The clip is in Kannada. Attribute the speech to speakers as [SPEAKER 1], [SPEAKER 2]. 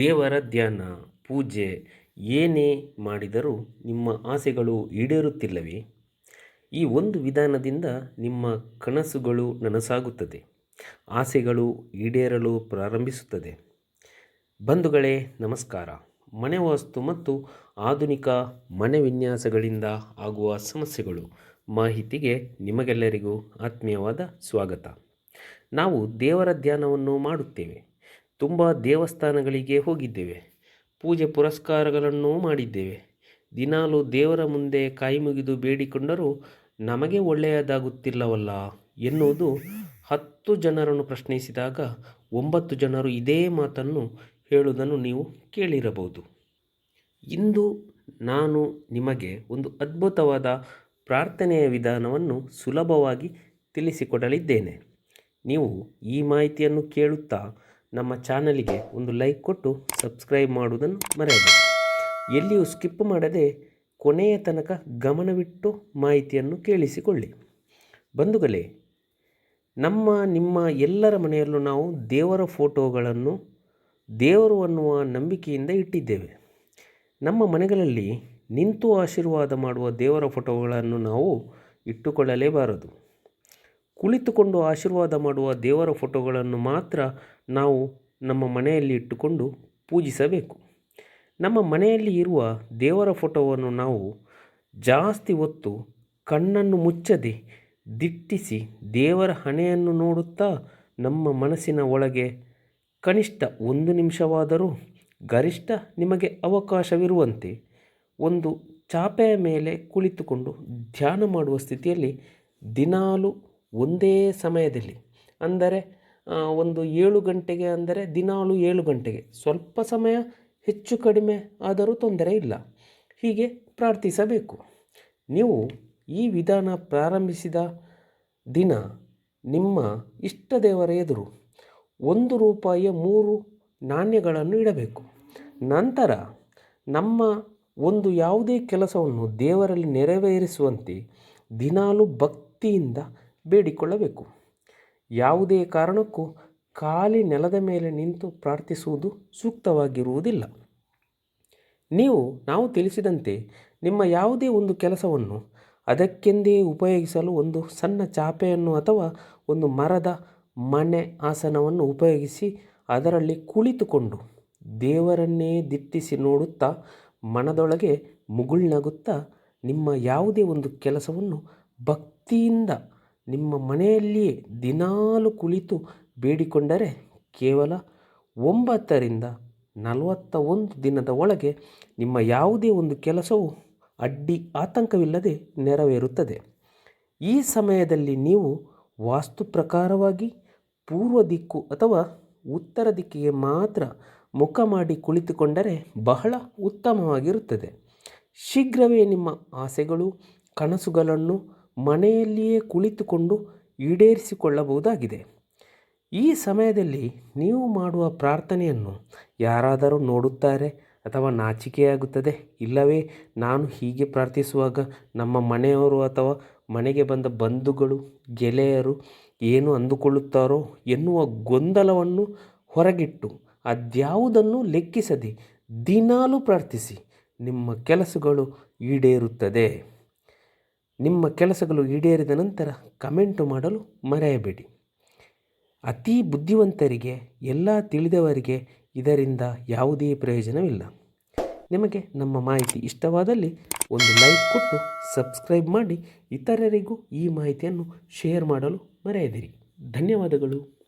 [SPEAKER 1] ದೇವರ ಧ್ಯಾನ, ಪೂಜೆ ಏನೇ ಮಾಡಿದರೂ ನಿಮ್ಮ ಆಸೆಗಳು ಈಡೇರುತ್ತಿಲ್ಲವೇ? ಈ ಒಂದು ವಿಧಾನದಿಂದ ನಿಮ್ಮ ಕನಸುಗಳು ನನಸಾಗುತ್ತದೆ. ಆಸೆಗಳು ಈಡೇರಲು ಪ್ರಾರಂಭಿಸುತ್ತದೆ. ಬಂಧುಗಳೇ, ನಮಸ್ಕಾರ. ಮನೆ ವಾಸ್ತು ಮತ್ತು ಆಧುನಿಕ ಮನೆ ವಿನ್ಯಾಸಗಳಿಂದ ಆಗುವ ಸಮಸ್ಯೆಗಳು ಮಾಹಿತಿಗೆ ನಿಮಗೆಲ್ಲರಿಗೂ ಆತ್ಮೀಯವಾದ ಸ್ವಾಗತ. ನಾವು ದೇವರ ಧ್ಯಾನವನ್ನು ಮಾಡುತ್ತೇವೆ. ತುಂಬ ದೇವಸ್ಥಾನಗಳಿಗೆ ಹೋಗಿದ್ದೇವೆ. ಪೂಜೆ ಪುರಸ್ಕಾರಗಳನ್ನು ಮಾಡಿದ್ದೇವೆ. ದಿನಾಲು ದೇವರ ಮುಂದೆ ಕೈ ಮುಗಿದು ಬೇಡಿಕೊಂಡರೂ ನಮಗೆ ಒಳ್ಳೆಯದಾಗುತ್ತಿಲ್ಲವಲ್ಲ ಎನ್ನುವುದು ಹತ್ತು ಜನರನ್ನು ಪ್ರಶ್ನಿಸಿದಾಗ ಒಂಬತ್ತು ಜನರು ಇದೇ ಮಾತನ್ನು ಹೇಳುವುದನ್ನು ನೀವು ಕೇಳಿರಬಹುದು. ಇಂದು ನಾನು ನಿಮಗೆ ಒಂದು ಅದ್ಭುತವಾದ ಪ್ರಾರ್ಥನೆಯ ವಿಧಾನವನ್ನು ಸುಲಭವಾಗಿ ತಿಳಿಸಿಕೊಡಲಿದ್ದೇನೆ. ನೀವು ಈ ಮಾಹಿತಿಯನ್ನು ಕೇಳುತ್ತಾ ನಮ್ಮ ಚಾನಲಿಗೆ ಒಂದು ಲೈಕ್ ಕೊಟ್ಟು ಸಬ್ಸ್ಕ್ರೈಬ್ ಮಾಡುವುದನ್ನು ಮರೆಯಬೇಡಿ. ಎಲ್ಲಿಯೂ ಸ್ಕಿಪ್ ಮಾಡದೆ ಕೊನೆಯ ತನಕ ಗಮನವಿಟ್ಟು ಮಾಹಿತಿಯನ್ನು ಕೇಳಿಸಿಕೊಳ್ಳಿ. ಬಂಧುಗಳೇ, ನಮ್ಮ, ನಿಮ್ಮ ಎಲ್ಲರ ಮನೆಯಲ್ಲೂ ನಾವು ದೇವರ ಫೋಟೋಗಳನ್ನು ದೇವರು ಅನ್ನುವ ನಂಬಿಕೆಯಿಂದ ಇಟ್ಟಿದ್ದೇವೆ. ನಮ್ಮ ಮನೆಗಳಲ್ಲಿ ನಿಂತು ಆಶೀರ್ವಾದ ಮಾಡುವ ದೇವರ ಫೋಟೋಗಳನ್ನು ನಾವು ಇಟ್ಟುಕೊಳ್ಳಲೇಬಾರದು. ಕುಳಿತುಕೊಂಡು ಆಶೀರ್ವಾದ ಮಾಡುವ ದೇವರ ಫೋಟೋಗಳನ್ನು ಮಾತ್ರ ನಾವು ನಮ್ಮ ಮನೆಯಲ್ಲಿ ಇಟ್ಟುಕೊಂಡು ಪೂಜಿಸಬೇಕು. ನಮ್ಮ ಮನೆಯಲ್ಲಿ ಇರುವ ದೇವರ ಫೋಟೋವನ್ನು ನಾವು ಜಾಸ್ತಿ ಹೊತ್ತು ಕಣ್ಣನ್ನು ಮುಚ್ಚದೆ ದಿಟ್ಟಿಸಿ ದೇವರ ಹಣೆಯನ್ನು ನೋಡುತ್ತಾ ನಮ್ಮ ಮನಸ್ಸಿನ ಒಳಗೆ ಕನಿಷ್ಠ ಒಂದು ನಿಮಿಷವಾದರೂ ಗರಿಷ್ಠ ನಿಮಗೆ ಅವಕಾಶವಿರುವಂತೆ ಒಂದು ಚಾಪೆಯ ಮೇಲೆ ಕುಳಿತುಕೊಂಡು ಧ್ಯಾನ ಮಾಡುವ ಸ್ಥಿತಿಯಲ್ಲಿ ದಿನಾಲು ಒಂದೇ ಸಮಯದಲ್ಲಿ, ಅಂದರೆ ಒಂದು ಏಳು ಗಂಟೆಗೆ ಅಂದರೆ ದಿನಾಲು ಏಳು ಗಂಟೆಗೆ. ಸ್ವಲ್ಪ ಸಮಯ ಹೆಚ್ಚು ಕಡಿಮೆ ಆದರೂ ತೊಂದರೆ ಇಲ್ಲ. ಹೀಗೆ ಪ್ರಾರ್ಥಿಸಬೇಕು. ನೀವು ಈ ವಿಧಾನ ಪ್ರಾರಂಭಿಸಿದ ದಿನ ನಿಮ್ಮ ಇಷ್ಟ ದೇವರ ಎದುರು ಒಂದು ರೂಪಾಯಿಯ ಮೂರು ನಾಣ್ಯಗಳನ್ನು ಇಡಬೇಕು. ನಂತರ ನಮ್ಮ ಒಂದು ಯಾವುದೇ ಕೆಲಸವನ್ನು ದೇವರಲ್ಲಿ ನೆರವೇರಿಸುವಂತೆ ದಿನಾಲು ಭಕ್ತಿಯಿಂದ ಬೇಡಿಕೊಳ್ಳಬೇಕು. ಯಾವುದೇ ಕಾರಣಕ್ಕೂ ಖಾಲಿ ನೆಲದ ಮೇಲೆ ನಿಂತು ಪ್ರಾರ್ಥಿಸುವುದು ಸೂಕ್ತವಾಗಿರುವುದಿಲ್ಲ. ನೀವು, ನಾವು ತಿಳಿಸಿದಂತೆ, ನಿಮ್ಮ ಯಾವುದೇ ಒಂದು ಕೆಲಸವನ್ನು ಅದಕ್ಕೆಂದೇ ಉಪಯೋಗಿಸಲು ಒಂದು ಸಣ್ಣ ಚಾಪೆಯನ್ನು ಅಥವಾ ಒಂದು ಮರದ ಮನೆ ಆಸನವನ್ನು ಉಪಯೋಗಿಸಿ ಅದರಲ್ಲಿ ಕುಳಿತುಕೊಂಡು ದೇವರನ್ನೇ ದಿಟ್ಟಿಸಿ ನೋಡುತ್ತಾ ಮನದೊಳಗೆ ಮುಗುಳ್ನಗುತ್ತಾ ನಿಮ್ಮ ಯಾವುದೇ ಒಂದು ಕೆಲಸವನ್ನು ಭಕ್ತಿಯಿಂದ ನಿಮ್ಮ ಮನೆಯಲ್ಲಿಯೇ ದಿನಾಲು ಕುಳಿತು ಬೇಡಿಕೊಂಡರೆ ಕೇವಲ ಒಂಬತ್ತರಿಂದ ನಲವತ್ತ ಒಂದು ದಿನದ ಒಳಗೆ ನಿಮ್ಮ ಯಾವುದೇ ಒಂದು ಕೆಲಸವು ಅಡ್ಡಿ ಆತಂಕವಿಲ್ಲದೆ ನೆರವೇರುತ್ತದೆ. ಈ ಸಮಯದಲ್ಲಿ ನೀವು ವಾಸ್ತು ಪ್ರಕಾರವಾಗಿ ಪೂರ್ವ ದಿಕ್ಕು ಅಥವಾ ಉತ್ತರ ದಿಕ್ಕಿಗೆ ಮಾತ್ರ ಮುಖ ಮಾಡಿ ಕುಳಿತುಕೊಂಡರೆ ಬಹಳ ಉತ್ತಮವಾಗಿರುತ್ತದೆ. ಶೀಘ್ರವೇ ನಿಮ್ಮ ಆಸೆಗಳು, ಕನಸುಗಳನ್ನು ಮನೆಯಲ್ಲಿಯೇ ಕುಳಿತುಕೊಂಡು ಈಡೇರಿಸಿಕೊಳ್ಳಬಹುದಾಗಿದೆ. ಈ ಸಮಯದಲ್ಲಿ ನೀವು ಮಾಡುವ ಪ್ರಾರ್ಥನೆಯನ್ನು ಯಾರಾದರೂ ನೋಡುತ್ತಾರೆ ಅಥವಾ ನಾಚಿಕೆಯಾಗುತ್ತದೆ, ಇಲ್ಲವೇ ನಾನು ಹೀಗೆ ಪ್ರಾರ್ಥಿಸುವಾಗ ನಮ್ಮ ಮನೆಯವರು ಅಥವಾ ಮನೆಗೆ ಬಂದ ಬಂಧುಗಳು, ಗೆಳೆಯರು ಏನು ಅಂದುಕೊಳ್ಳುತ್ತಾರೋ ಎನ್ನುವ ಗೊಂದಲವನ್ನು ಹೊರಗಿಟ್ಟು ಅದ್ಯಾವುದನ್ನು ಲೆಕ್ಕಿಸದೆ ದಿನಾಲೂ ಪ್ರಾರ್ಥಿಸಿ ನಿಮ್ಮ ಕೆಲಸಗಳು ಈಡೇರುತ್ತದೆ. ನಿಮ್ಮ ಕೆಲಸಗಳು ಈಡೇರಿದ ನಂತರ ಕಮೆಂಟು ಮಾಡಲು ಮರೆಯಬೇಡಿ. ಅತಿ ಬುದ್ಧಿವಂತರಿಗೆ, ಎಲ್ಲ ತಿಳಿದವರಿಗೆ ಇದರಿಂದ ಯಾವುದೇ ಪ್ರಯೋಜನವಿಲ್ಲ. ನಿಮಗೆ ನಮ್ಮ ಮಾಹಿತಿ ಇಷ್ಟವಾದಲ್ಲಿ ಒಂದು ಲೈಕ್ ಕೊಟ್ಟು ಸಬ್ಸ್ಕ್ರೈಬ್ ಮಾಡಿ, ಇತರರಿಗೂ ಈ ಮಾಹಿತಿಯನ್ನು ಶೇರ್ ಮಾಡಲು ಮರೆಯದಿರಿ. ಧನ್ಯವಾದಗಳು.